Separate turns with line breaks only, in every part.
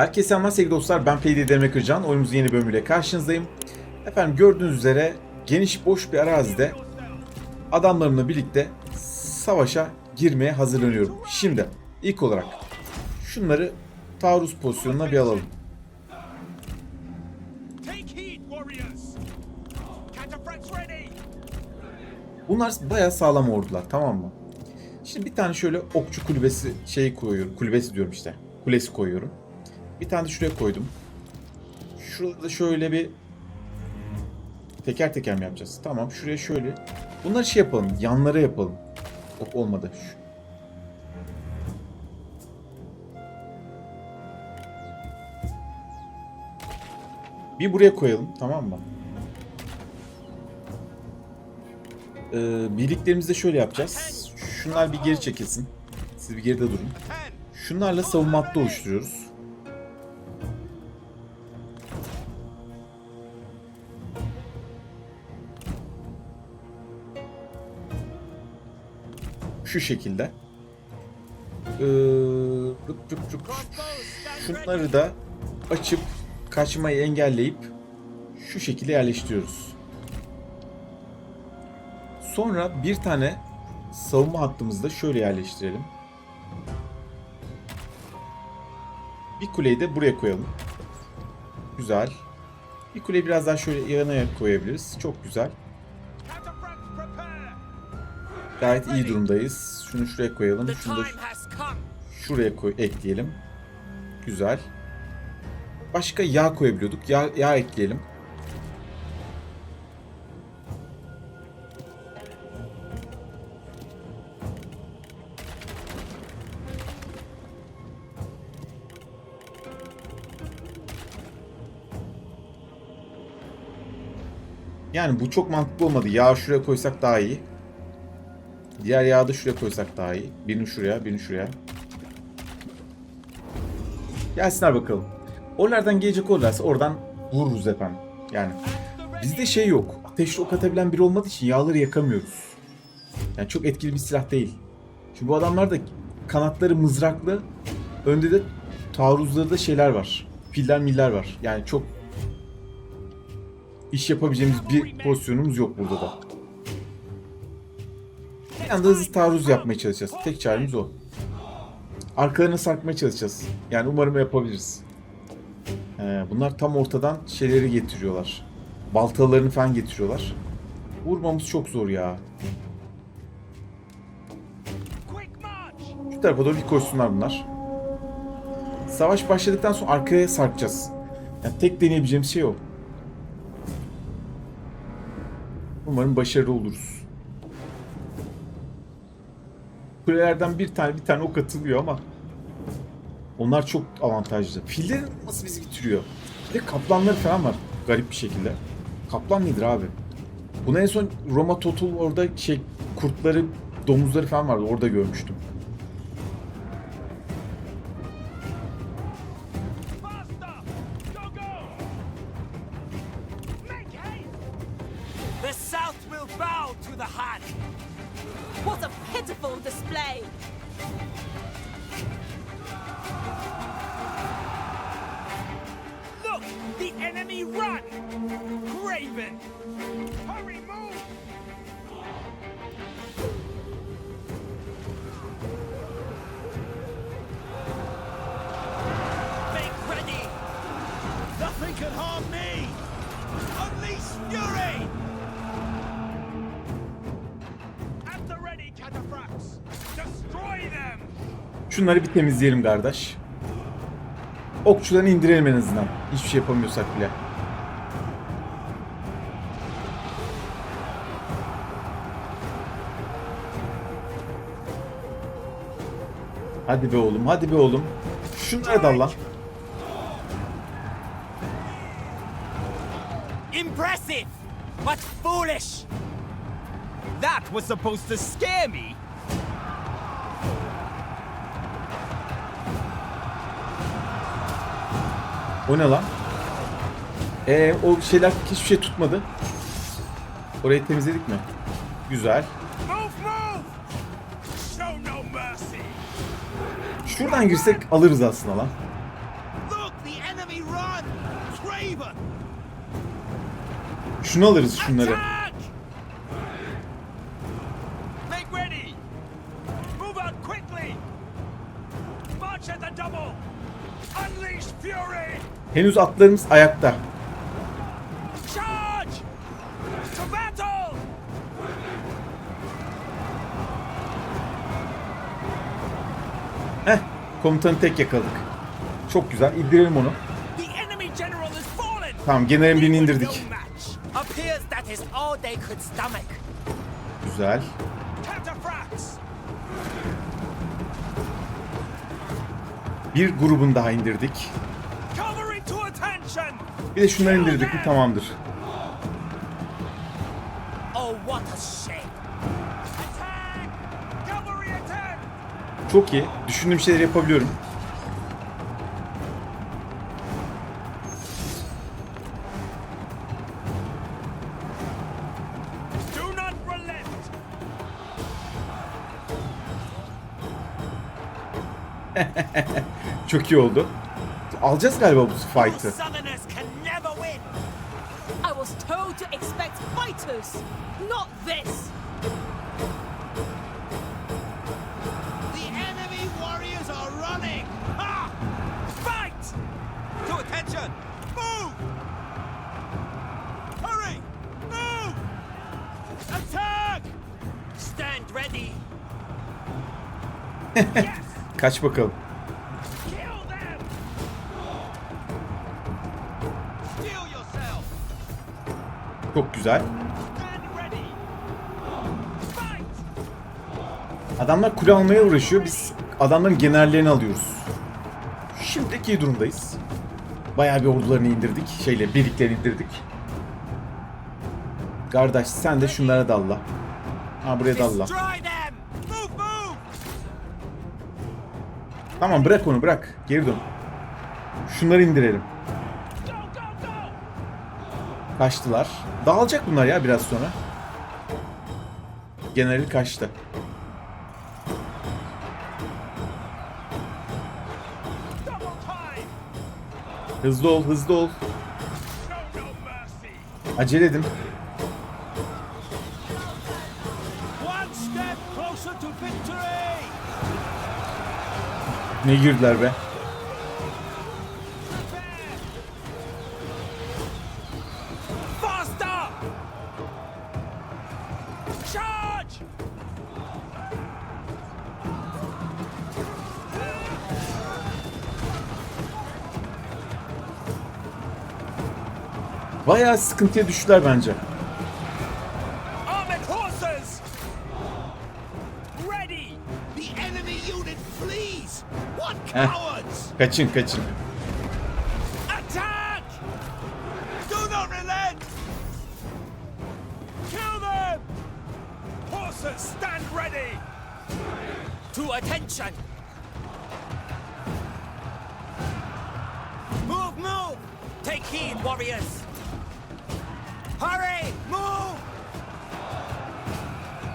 Herkese selamlar sevgili dostlar. Ben Peydi Demir Kırcan. Oyunumuzun yeni bölümüyle karşınızdayım. Efendim gördüğünüz üzere geniş boş bir arazide adamlarımla birlikte savaşa girmeye hazırlanıyorum. Şimdi ilk olarak şunları taarruz pozisyonuna bir alalım. Bunlar bayağı sağlam ordular tamam mı? Şimdi bir tane şöyle okçu kulübesi şey koyuyorum. Kulübesi diyorum işte. Kulesi koyuyorum. Bir tane de şuraya koydum. Şurada da şöyle bir teker teker mi yapacağız? Tamam şuraya şöyle. Bunları şey yapalım. Yanlara yapalım. Yok olmadı. Şu- Bir buraya koyalım tamam mı? Ee, birliklerimizi de şöyle yapacağız. Şunlar bir geri çekilsin. Siz bir geride durun. Şunlarla savunma hattı oluşturuyoruz. Şu şekilde. Ee. Şunları da açıp kaçmayı engelleyip şu şekilde yerleştiriyoruz. Sonra bir tane savunma hattımızı da şöyle yerleştirelim. Bir kuleyi de buraya koyalım. Güzel. Bir kuleyi biraz daha şöyle yana koyabiliriz. Çok güzel. Gayet iyi durumdayız. Şunu şuraya koyalım. Şunu da şuraya koy ekleyelim. Güzel. Başka yağ koyabiliyorduk. Yağ, yağ ekleyelim. Yani bu çok mantıklı olmadı. Yağı şuraya koysak daha iyi. Diğer yağı da şuraya koysak daha iyi. Birini şuraya, birini şuraya. Gelsinler bakalım. Oralardan gelecek olurlarsa oradan vururuz efendim. Yani bizde şey yok. Ateşli ok atabilen biri olmadığı için yağları yakamıyoruz. Yani çok etkili bir silah değil. Şimdi bu adamlar da kanatları mızraklı. Önde de taarruzları da şeyler var. Piller miller var. Yani çok iş yapabileceğimiz bir pozisyonumuz yok burada da. Bir hızlı taarruz yapmaya çalışacağız. Tek çaremiz o. Arkalarına sarkmaya çalışacağız. Yani umarım yapabiliriz. Ee, bunlar tam ortadan şeyleri getiriyorlar. Baltalarını falan getiriyorlar. Vurmamız çok zor ya. Şu tarafa doğru bir koşsunlar bunlar. Savaş başladıktan sonra arkaya sarkacağız. Yani tek deneyebileceğimiz şey o. Umarım başarılı oluruz. Kulelerden bir tane bir tane ok atılıyor ama onlar çok avantajlı. Filler nasıl bizi bitiriyor? Bir de kaplanları falan var garip bir şekilde. Kaplan nedir abi? Bunu en son Roma Total orada şey kurtları, domuzları falan vardı orada görmüştüm.
Run! Craven! Hurry, move! Make ready! Nothing can harm me! Unleash fury! At the ready, cataphracts! Destroy them!
Şunları bir temizleyelim kardeş. Okçularını indirelim en azından. Hiçbir şey yapamıyorsak bile. Hadi be oğlum, hadi be oğlum. Şunlara dal lan.
Impressive, but foolish! That was supposed to scare me!
O ne lan? Ee, o şeyler hiçbir şey tutmadı. Orayı temizledik mi? Güzel. Şuradan girsek alırız aslında lan. Şunu alırız şunları. Henüz atlarımız ayakta. Komutanı tek yakaladık. Çok güzel. İndirelim onu. Tamam, generalin birini indirdik. Güzel. Bir grubunu daha indirdik. Bir de şunları indirdik mi tamamdır. Çok iyi. Düşündüğüm şeyleri yapabiliyorum. Çok iyi oldu. Alacağız galiba bu fight'ı.
I was told to expect fighters, not this.
Kaç bakalım. Çok güzel. Adamlar kule almaya uğraşıyor. Biz adamların generallerini alıyoruz. Şimdiki iyi durumdayız. Bayağı bir ordularını indirdik. Şeyle birliklerini indirdik. Kardeş sen de şunlara dalla. Ha buraya dalla. Tamam bırak onu bırak. Geri dön. Şunları indirelim. Kaçtılar. Dağılacak bunlar ya biraz sonra. Generali kaçtı. Hızlı ol hızlı ol. Acele edin. Ne girdiler be. Bayağı sıkıntıya düştüler bence.
What
eh?
cowards?
Catching, catching.
Attack! Do not relent! Kill them! Horses, stand ready!
To attention!
Move, move!
Take heed, warriors!
Hurry! Move!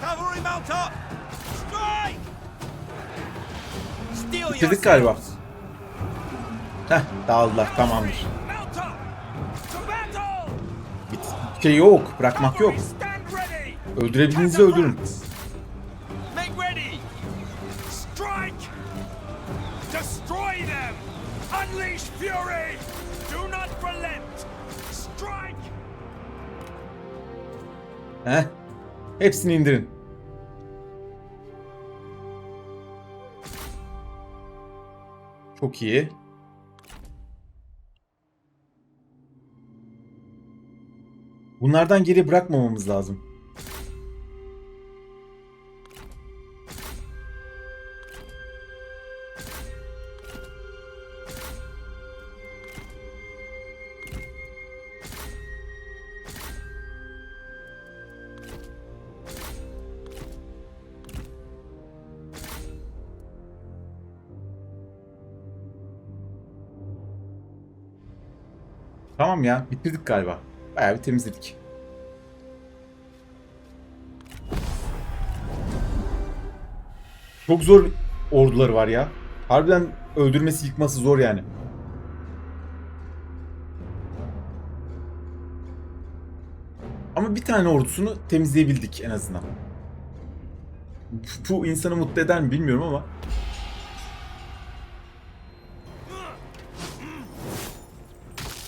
Cavalry mount up!
Bitirdik galiba. Heh dağıldılar tamamdır. Bit şey yok bırakmak yok. Öldürebildiğinizi öldürün. Heh. Hepsini indirin. Çok iyi. Bunlardan geri bırakmamamız lazım. Tamam ya bitirdik galiba. Bayağı bir temizledik. Çok zor orduları var ya. Harbiden öldürmesi yıkması zor yani. Ama bir tane ordusunu temizleyebildik en azından. Bu insanı mutlu eder mi bilmiyorum ama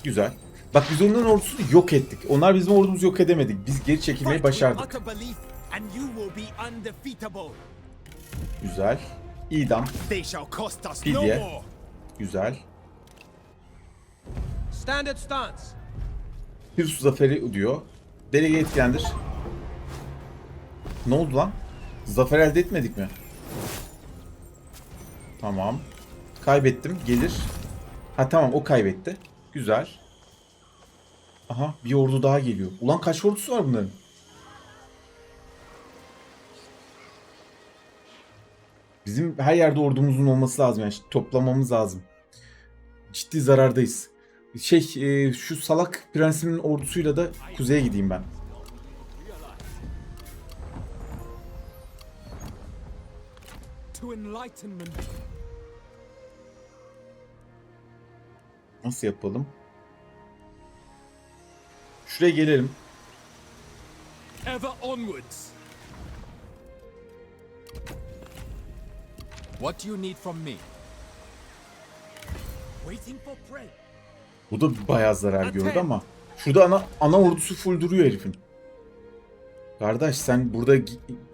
Güzel. Bak biz onların ordusunu yok ettik. Onlar bizim ordumuzu yok edemedik. Biz geri çekilmeyi başardık. Güzel. İdam. Fidye. Güzel.
Standard stance.
Hirsu zaferi diyor. Delege etkilendir. Ne oldu lan? Zafer elde etmedik mi? Tamam. Kaybettim. Gelir. Ha tamam o kaybetti. Güzel. Aha bir ordu daha geliyor. Ulan kaç ordusu var bunların? Bizim her yerde ordumuzun olması lazım yani toplamamız lazım. Ciddi zarardayız. Şey e, şu salak prensimin ordusuyla da kuzeye gideyim ben.
To enlightenment.
Nasıl yapalım? Şuraya gelelim.
Ever onwards. What do you need from me? Waiting for prey.
Bu da bayağı zarar gördü ama. Şurada ana, ana ordusu full duruyor herifin. Kardeş sen burada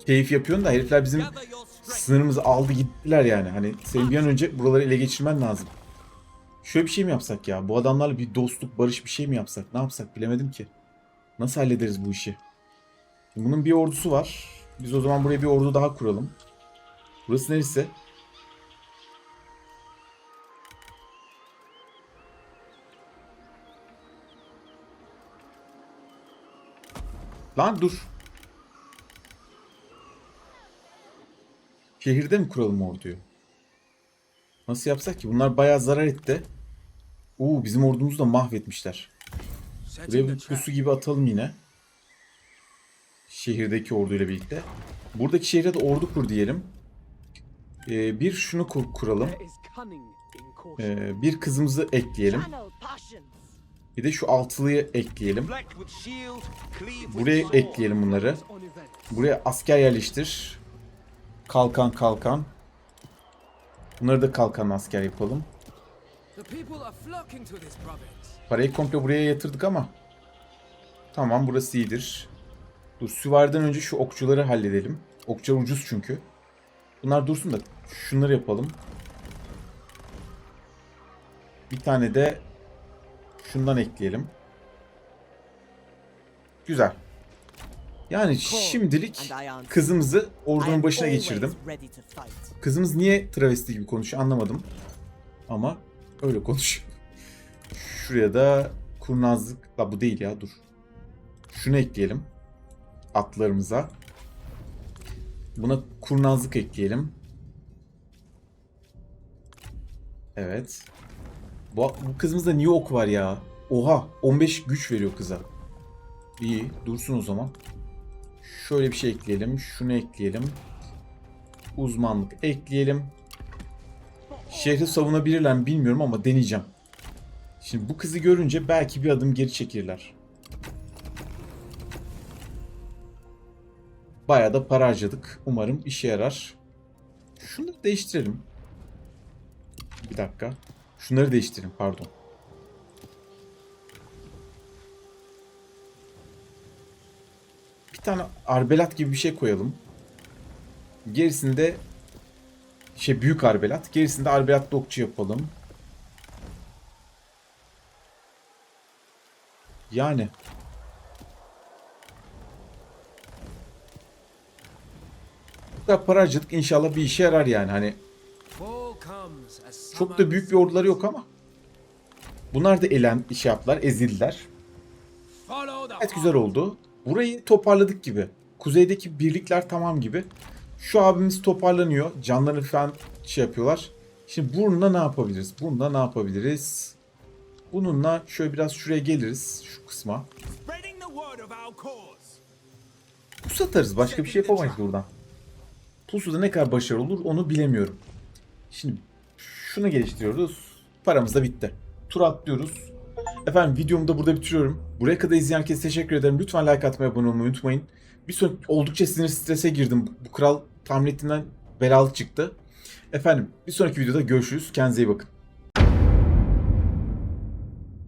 keyif yapıyorsun da herifler bizim sınırımızı aldı gittiler yani. Hani senin bir an önce buraları ele geçirmen lazım. Şöyle bir şey mi yapsak ya? Bu adamlarla bir dostluk, barış bir şey mi yapsak? Ne yapsak bilemedim ki. Nasıl hallederiz bu işi? Bunun bir ordusu var. Biz o zaman buraya bir ordu daha kuralım. Burası neresi? Lan dur. Şehirde mi kuralım orduyu? Nasıl yapsak ki? Bunlar bayağı zarar etti. Oo bizim ordumuzu da mahvetmişler. Buraya bir pusu gibi atalım yine. Şehirdeki orduyla birlikte. Buradaki şehre de ordu kur diyelim. Ee, bir şunu kur- kuralım. Ee, bir kızımızı ekleyelim. Bir de şu altılıyı ekleyelim. Buraya ekleyelim bunları. Buraya asker yerleştir. Kalkan kalkan. Bunları da kalkan asker yapalım. Parayı komple buraya yatırdık ama. Tamam burası iyidir. Dur süvariden önce şu okçuları halledelim. Okçular ucuz çünkü. Bunlar dursun da şunları yapalım. Bir tane de şundan ekleyelim. Güzel. Yani şimdilik kızımızı ordunun başına geçirdim. Kızımız niye travesti gibi konuşuyor anlamadım. Ama öyle konuşuyor. Şuraya da kurnazlık... La bu değil ya dur. Şunu ekleyelim. Atlarımıza. Buna kurnazlık ekleyelim. Evet. Bu, bu kızımızda niye ok var ya? Oha 15 güç veriyor kıza. İyi dursun o zaman. Şöyle bir şey ekleyelim. Şunu ekleyelim. Uzmanlık ekleyelim. Şehri savunabilirler mi bilmiyorum ama deneyeceğim. Şimdi bu kızı görünce belki bir adım geri çekirler. Bayağı da para harcadık. Umarım işe yarar. Şunları değiştirelim. Bir dakika. Şunları değiştirin pardon. Tane arbelat gibi bir şey koyalım. Gerisinde şey büyük arbelat. Gerisinde arbelat dokçu yapalım. Yani. Bu kadar para harcadık inşallah bir işe yarar yani hani çok da büyük bir orduları yok ama bunlar da elen iş yaptılar ezildiler. Evet güzel oldu. Burayı toparladık gibi. Kuzeydeki birlikler tamam gibi. Şu abimiz toparlanıyor. Canları falan şey yapıyorlar. Şimdi bununla ne yapabiliriz? Bununla ne yapabiliriz? Bununla şöyle biraz şuraya geliriz. Şu kısma.
Spreading the word of our cause.
Pus atarız. Başka bir şey yapamayız buradan. Pusuda ne kadar başarılı olur onu bilemiyorum. Şimdi şunu geliştiriyoruz. Paramız da bitti. Tur atlıyoruz. Efendim videomu da burada bitiriyorum. Buraya kadar izleyen herkese teşekkür ederim. Lütfen like atmayı, abone olmayı unutmayın. Bir sonraki oldukça sinir strese girdim. Bu kral tahmin ettiğimden belalı çıktı. Efendim bir sonraki videoda görüşürüz. Kendinize iyi bakın.